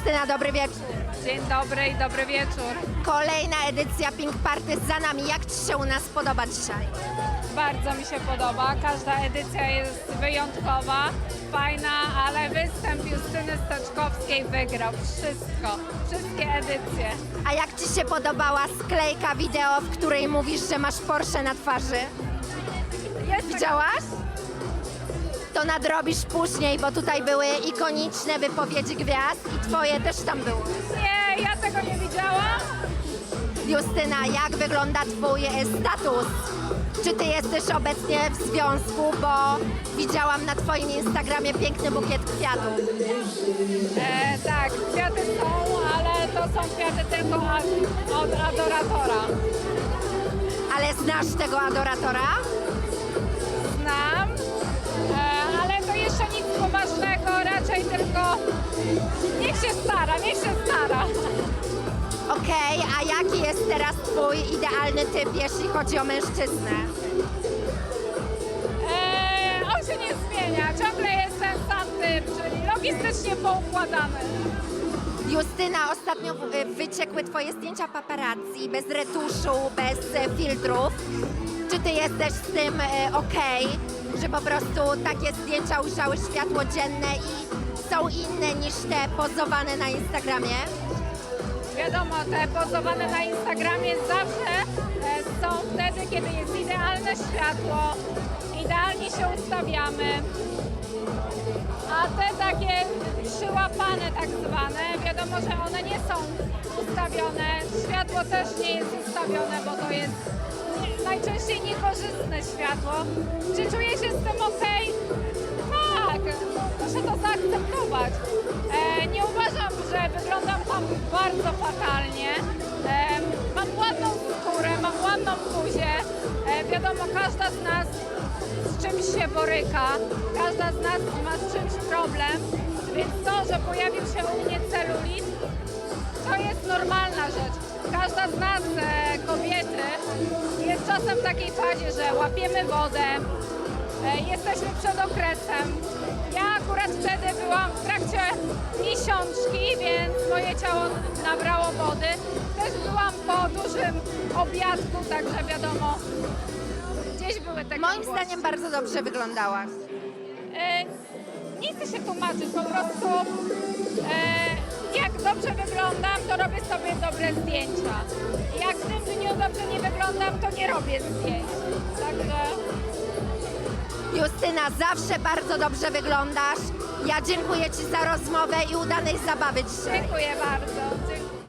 Justyna, dobry wieczór. Dzień dobry i dobry wieczór. Kolejna edycja Pink Party za nami. Jak Ci się u nas podoba dzisiaj? Bardzo mi się podoba. Każda edycja jest wyjątkowa, fajna, ale występ Justyny Steczkowskiej wygrał wszystko. Wszystkie edycje. A jak Ci się podobała sklejka wideo, w której mówisz, że masz Porsche na twarzy? Jest Widziałaś? To nadrobisz później, bo tutaj były ikoniczne wypowiedzi gwiazd i Twoje też tam były. Nie, ja tego nie widziałam. Justyna, jak wygląda Twój e, status? Czy Ty jesteś obecnie w związku, bo widziałam na Twoim Instagramie piękny bukiet kwiatów. E, tak, kwiaty są, ale to są kwiaty tylko a- od adoratora. Ale znasz tego adoratora? Znam, raczej tylko niech się stara, niech się stara. Okej, a jaki jest teraz Twój idealny typ, jeśli chodzi o mężczyznę? Eee, on się nie zmienia, ciągle jest ten sam typ, czyli logistycznie poukładany. Justyna, ostatnio w- y, wyciekły Twoje zdjęcia paparazzi, bez retuszu, bez e, filtrów. Czy Ty jesteś z tym e, okej, że po prostu takie zdjęcia ujrzały światło dzienne i są inne niż te pozowane na Instagramie? Wiadomo, te pozowane na Instagramie zawsze e, są wtedy, kiedy jest idealne światło, idealnie się ustawiamy. A te takie przyłapane tak zwane, wiadomo, że one nie są ustawione. Światło też nie jest ustawione, bo to jest najczęściej niekorzystne światło. Czy czuję się z tym ok? E, nie uważam, że wyglądam tam bardzo fatalnie. E, mam ładną skórę, mam ładną buzię. E, wiadomo, każda z nas z czymś się boryka, każda z nas ma z czymś problem, więc to, że pojawił się u mnie celulit, to jest normalna rzecz. Każda z nas, e, kobiety, jest czasem w takiej fazie, że łapiemy wodę, e, jesteśmy przed okresem. Miesiączki, więc moje ciało nabrało wody. Też byłam po dużym obiadku, także wiadomo, gdzieś były te Moim zdaniem bardzo dobrze wyglądałaś. E, nie chcę się tłumaczyć, po prostu e, jak dobrze wyglądam, to robię sobie dobre zdjęcia. Jak w tym dniu dobrze nie wyglądam, to nie robię zdjęć. Także Justyna, zawsze bardzo dobrze wyglądasz. Ja dziękuję Ci za rozmowę i udanej zabawy dzisiaj. dziękuję bardzo.